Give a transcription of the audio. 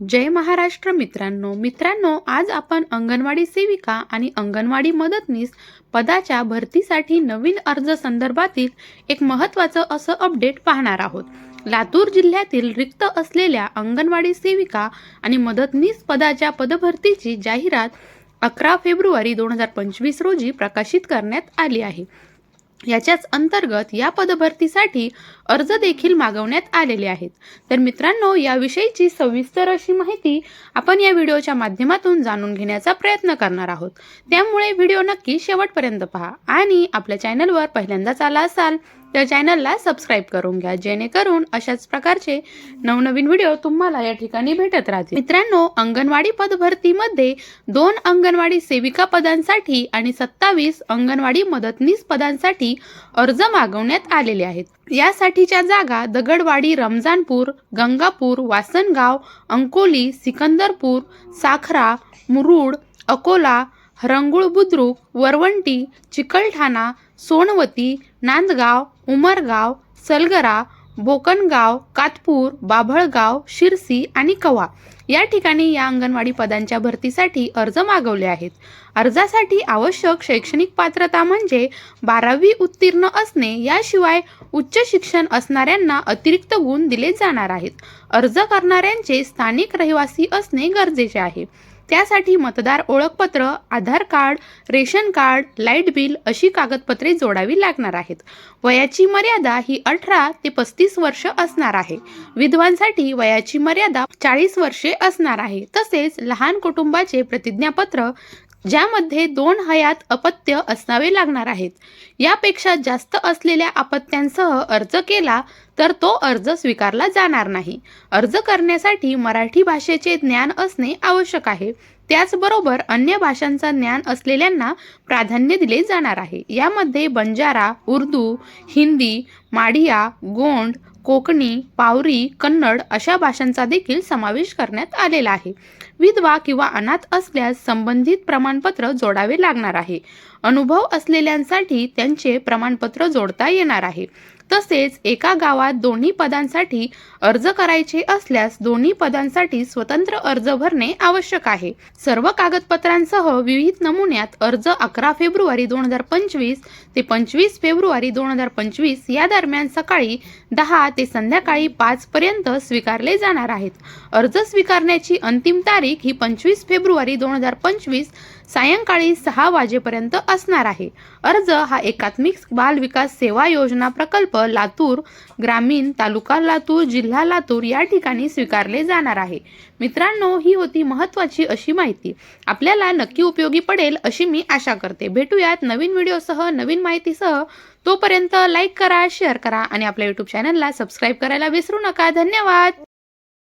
जय महाराष्ट्र मित्रांनो. मित्रांनो आज आपण अंगणवाडी सेविका आणि अंगणवाडी मदतनीस पदाच्या भरतीसाठी नवीन अर्ज संदर्भातील एक महत्त्वाचं असं अपडेट पाहणार आहोत. लातूर जिल्ह्यातील रिक्त असलेल्या अंगणवाडी सेविका आणि मदतनीस पदाच्या पदभरतीची जाहिरात अकरा फेब्रुवारी दोन हजार पंचवीस रोजी प्रकाशित करण्यात आली आहे. याच्याच अंतर्गत या पदभरतीसाठी अर्ज देखील मागवण्यात आलेले आहेत. तर मित्रांनो याविषयीची सविस्तर अशी माहिती आपण या व्हिडिओच्या माध्यमातून जाणून घेण्याचा प्रयत्न करणार आहोत. त्यामुळे व्हिडिओ नक्की शेवटपर्यंत पहा आणि आपल्या चॅनलवर पहिल्यांदाच आला असाल तर चॅनलला सबस्क्राईब करून घ्या जेणेकरून अशाच प्रकारचे नवनवीन व्हिडिओ तुम्हाला या ठिकाणी भेटत राहतील. मित्रांनो अंगणवाडी पदभरतीमध्ये दोन अंगणवाडी सेविका पदांसाठी आणि सत्तावीस अंगणवाडी मदतनीस पदांसाठी अर्ज मागवण्यात आलेले आहेत. यासाठीच्या जागा दगडवाडी रमजानपूर गंगापूर वासनगाव अंकोली सिकंदरपूर साखरा मुरुड अकोला हरंगुळ बुद्रुक वरवंटी चिकलठाणा सोनवती नांदगाव उमरगाव सलगरा बोकणगाव कातपूर बाभळगाव शिरसी आणि कवा या ठिकाणी या अंगणवाडी पदांच्या भरतीसाठी अर्ज मागवले आहेत. अर्जासाठी आवश्यक शैक्षणिक पात्रता म्हणजे बारावी उत्तीर्ण असणे याशिवाय उच्च शिक्षण असणाऱ्यांना अतिरिक्त गुण दिले जाणार आहेत. अर्ज करणाऱ्यांचे स्थानिक रहिवासी असणे गरजेचे आहे. त्यासाठी मतदार ओळखपत्र Aadhaar card ration card light bill अशी कागदपत्रे जोडावी लागणार आहेत. वयाची मर्यादा ही अठरा ते पस्तीस वर्ष असणार आहे. विधवांसाठी वयाची मर्यादा चाळीस वर्षे असणार आहे. तसेच लहान कुटुंबाचे प्रतिज्ञापत्र ज्यामध्ये दोन हयात अपत्य असावे लागणार आहेत. यापेक्षा जास्त असलेल्या अपत्यांसह अर्ज केला तर तो अर्ज स्वीकारला जाणार नाही. अर्ज करण्यासाठी मराठी भाषेचे ज्ञान असणे आवश्यक आहे. त्याचबरोबर अन्य भाषांचा ज्ञान असलेल्यांना प्राधान्य दिले जाणार आहे. यामध्ये बंजारा उर्दू हिंदी माडिया गोंड कोकणी पावरी कन्नड अशा भाषांचा देखील समावेश करण्यात आलेला आहे. विधवा किंवा अनाथ असल्यास संबंधित प्रमाणपत्र जोडावे लागणार आहे. अनुभव असलेल्यांसाठी त्यांचे प्रमाणपत्र जोडता येणार आहे. तसेच एका गावात दोन्ही पदांसाठी अर्ज करायचे असल्यास दोन्ही पदांसाठी स्वतंत्र अर्ज भरणे आवश्यक आहे. सर्व कागदपत्रांसह विविध नमुन्यात अर्ज अकरा फेब्रुवारी दोन हजार पंचवीस ते पंचवीस फेब्रुवारी दोन हजार पंचवीस या दरम्यान सकाळी दहा ते संध्याकाळी पाच पर्यंत स्वीकारले जाणार आहेत. अर्ज स्वीकारण्याची अंतिम तारीख ही पंचवीस फेब्रुवारी दोन हजार पंचवीस सायंकाळी सहा वाजेपर्यंत असणार आहे. अर्ज हा एकात्मिक बाल विकास सेवा योजना प्रकल्प लातूर ग्रामीण तालुका लातूर जिल्हा लातूर या ठिकाणी स्वीकारले जाणार आहे. मित्रांनो ही होती महत्त्वाची अशी माहिती. आपल्याला नक्की उपयोगी पडेल अशी मी आशा करते. भेटूयात नवीन व्हिडिओसह नवीन माहितीसह. तोपर्यंत लाईक करा शेअर करा आणि आपल्या यूट्यूब चॅनलला सबस्क्राईब करायला विसरू नका. धन्यवाद!